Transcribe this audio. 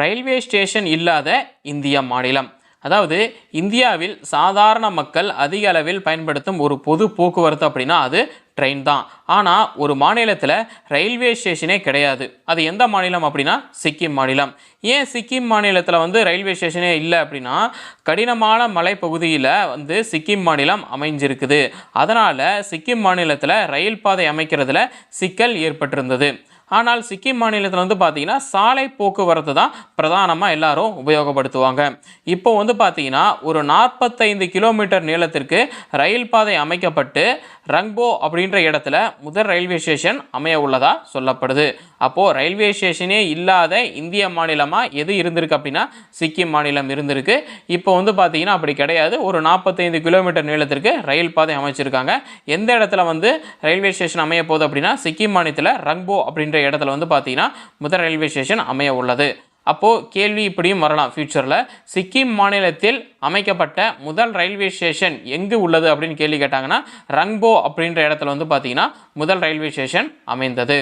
Railway station இல்லாத இந்திய மாநிலம். அதாவது இந்தியாவில் சாதாரண மக்கள் அதிக அளவில் பயன்படுத்தும் ஒரு பொது போக்குவரத்து அப்படின்னா அது ட்ரெயின் தான். ஆனால் ஒரு மாநிலத்தில் ரயில்வே ஸ்டேஷனே கிடையாது. அது எந்த மாநிலம் அப்படின்னா சிக்கிம் மாநிலம். ஏன் சிக்கிம் மாநிலத்தில் வந்து ரயில்வே ஸ்டேஷனே இல்லை அப்படின்னா கடினமான மலைப்பகுதியில் வந்து சிக்கிம் மாநிலம் அமைஞ்சிருக்குது. அதனால் சிக்கிம் மாநிலத்தில் ரயில் பாதை அமைக்கிறதுல சிக்கல் ஏற்பட்டிருந்தது. ஆனால் சிக்கிம் மாநிலத்தில் வந்து பார்த்தீங்கன்னா சாலை போக்குவரத்து தான் பிரதானமாக எல்லாரும் உபயோகப்படுத்துவாங்க. இப்போ வந்து பார்த்தீங்கன்னா ஒரு நாற்பத்தைந்து கிலோமீட்டர் நீளத்திற்கு ரயில் பாதை அமைக்கப்பட்டு ரங்போ அப்படின்ற இடத்துல முதல் ரயில்வே ஸ்டேஷன் அமைய உள்ளதாக சொல்லப்படுது. அப்போது ரயில்வே ஸ்டேஷனே இல்லாத இந்திய மாநிலமாக எது இருந்திருக்கு அப்படின்னா சிக்கிம் மாநிலம் இருந்திருக்கு. இப்போ வந்து பார்த்தீங்கன்னா அப்படி கிடையாது. ஒரு நாற்பத்தைந்து கிலோமீட்டர் நீளத்திற்கு ரயில் பாதை அமைச்சிருக்காங்க. எந்த இடத்துல வந்து ரயில்வே ஸ்டேஷன் அமைய போகுது அப்படின்னா சிக்கிம் மாநிலத்தில் ரங்போ அப்படின்ற இடத்துல வந்து பார்த்தீங்கன்னா முதல் ரயில்வே ஸ்டேஷன் அமைய உள்ளது. அப்போது கேள்வி இப்படியும் வரலாம் ஃப்யூச்சரில் சிக்கிம் மாநிலத்தில் அமைக்கப்பட்ட முதல் ரயில்வே ஸ்டேஷன் எங்கு உள்ளது அப்படின்னு கேள்வி கேட்டாங்கன்னா ரங்போ அப்படின்ற இடத்துல வந்து பார்த்தீங்கன்னா முதல் ரயில்வே ஸ்டேஷன் அமைந்தது.